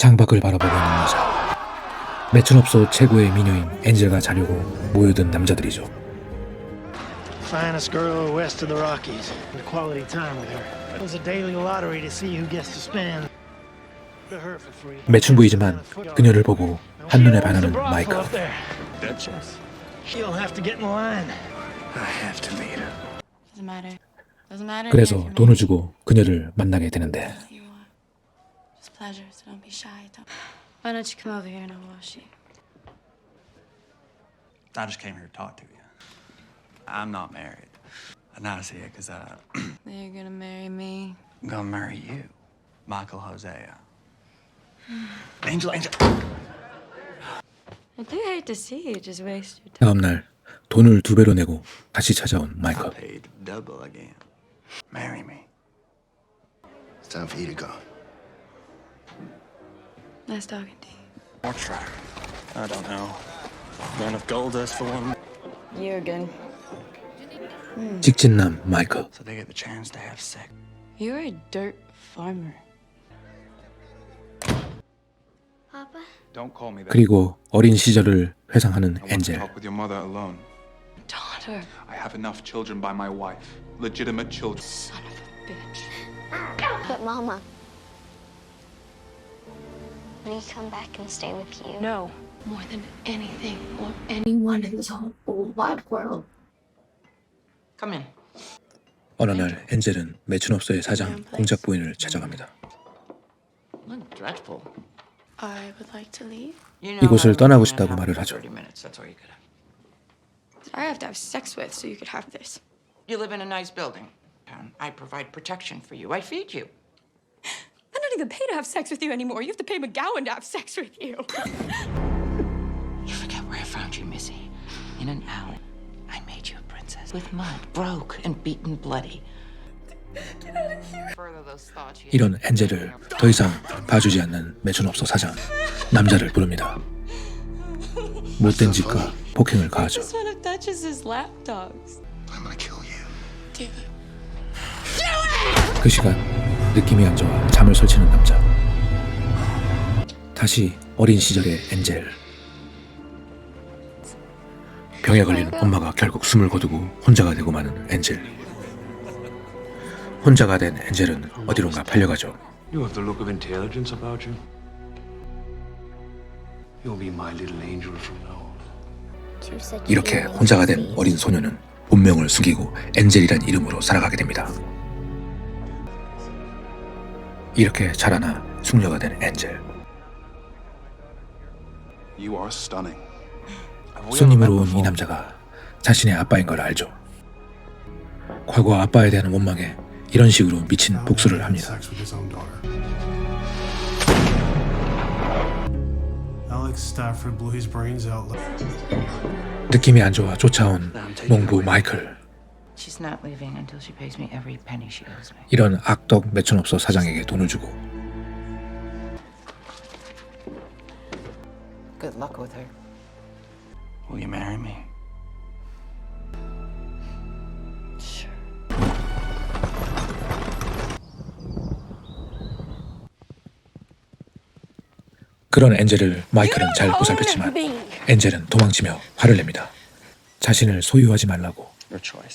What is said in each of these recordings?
창밖을 바라보고 있는 여자. 매춘업소 최고의 미녀인 엔젤과 자려고 모여든 남자들이죠. Finest girl west of the Rockies. And quality time with her. It was a daily lottery to see who gets to spend. To her for free. 매춘부이지만 그녀를 보고 한눈에 반하는 matter. 그래서 돈을. 주고 그녀를 만나게 되는데 pleasure, so don't be shy. Don't... Why don't you come over here and I'll wash you? I just came here to talk to you. I'm not married. And I see it because uh, Then you're gonna marry me. I'm gonna marry you, Michael Hosea. Angel, Angel. I do hate to see you just waste your time. 다음날 돈을 두 배로 내고 다시 찾아온 I 마이클. paid double again. Marry me. It's time for you to go. Nice talking to you. Or try. I don't know. Got enough gold dust for one. Jurgen. 직진남 마이클. So they get the chance to have sex. You're a dirt farmer. Don't call me that. 그리고 어린 시절을 회상하는 I want to 엔젤. talk with your mother alone. Daughter. I have enough children by my wife. Legitimate children. Son of a bitch. But Mama, when you come back and stay with you, No. More than anything or anyone in this whole wide world. Come in. 어느 날 엔젤은 매춘업소의 사장 공작 부인을 찾아갑니다. Look dreadful. I would like to leave. You know 이곳을 how 떠나고 women 싶다고 have 말을 for 하죠. 30 minutes. That's all you could have. That I have to have sex with so you could have this. You live in a nice building. And I provide protection for you. I feed you. Even pay to have sex with you anymore. You have to pay McGowan to have sex with you. You forget where I found you, Missy. In an alley. I made you a princess. With mud, broke and beaten bloody. Get out of here. Further those thoughts you 이런 엔젤을 더 이상 봐주지 않는 매춘업소 사장 남자를 부릅니다. 못된 짓과 폭행을 가하죠. 그 시간 느낌이 안 좋아 잠을 설치는 남자. 다시 어린 시절의 엔젤. 병에 걸린 엄마가 결국 숨을 거두고 혼자가 되고 마는 엔젤. 혼자가 된 엔젤은 어디론가 팔려가죠. You have the look of intelligence about you. You'll be my little angel from now on. you said you 이렇게 혼자가 된 어린 소녀는 본명을 숨기고 엔젤이란 이름으로 살아가게 됩니다. 이렇게 자라나 숙녀가 된 엔젤. You are stunning. 손님으로 온 이 남자가 자신의 아빠인 걸 알죠. 과거 아빠에 대한 원망에 이런 식으로 미친 복수를 합니다. 느낌이 안 좋아 쫓아온 농부 마이클. 이런 악덕 매춘업소 사장에게 돈을 주고 Good luck with her. Will you marry me? Sure. 그런 엔젤을 마이클은 잘 보살폈지만 엔젤은 도망치며 화를 냅니다. 자신을 소유하지 말라고.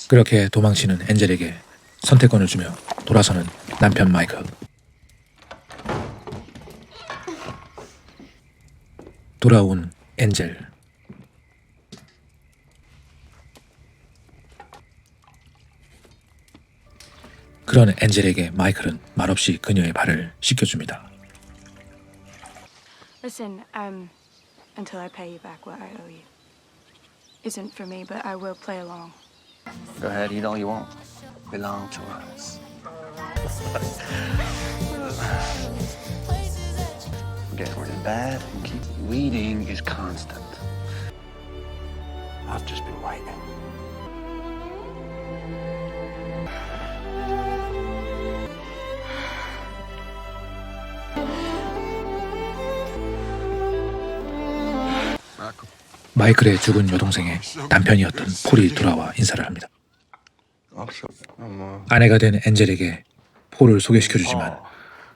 그렇게 도망치는 엔젤에게 선택권을 주며 돌아서는 남편 마이클. 돌아온 엔젤. 그런 엔젤에게 마이클은 말없이 그녀의 발을 씻겨줍니다. Listen, um, until I pay you back what I owe you. Isn't for me, but I will play along. Go ahead, eat all you want. Belong to us. Get rid of bad and keep weeding is constant. I've just been waiting. 마이클의 죽은 여동생의 남편이었던 폴이 돌아와 인사를 합니다. I'm so. I'm uh. 아내가 된 엔젤에게 폴을 소개시켜주지만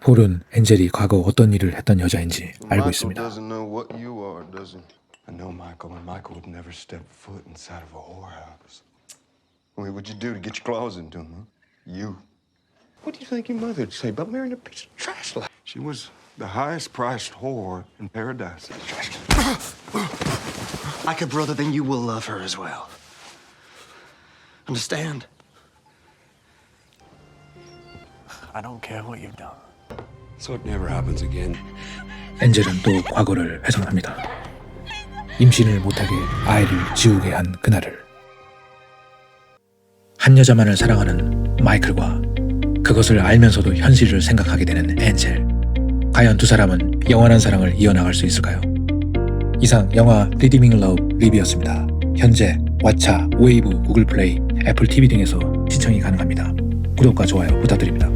폴은 엔젤이 과거 어떤 일을 했던 여자인지 알고 있습니다. doesn't know what you are, does he? I know Michael, and Michael would never step foot inside of a whorehouse. Wait, what'd you do to get your claws into him, huh? You. What do you think your mother'd say about marrying a piece of trash like She was the highest priced whore in paradise. Like a brother, then you will love her as well. Understand? I don't care what you've done. So it never happens again. 엔젤은 또 과거를 회상합니다. 임신을 못하게 아이를 지우게 한 그날을. 한 여자만을 사랑하는 마이클과 그것을 알면서도 현실을 생각하게 되는 엔젤. 과연 두 사람은 영원한 사랑을 이어나갈 수 있을까요? 이상 영화 리디밍 러브 리뷰였습니다. 현재 왓챠, 웨이브, 구글 플레이, 애플 TV 등에서 시청이 가능합니다. 구독과 좋아요 부탁드립니다.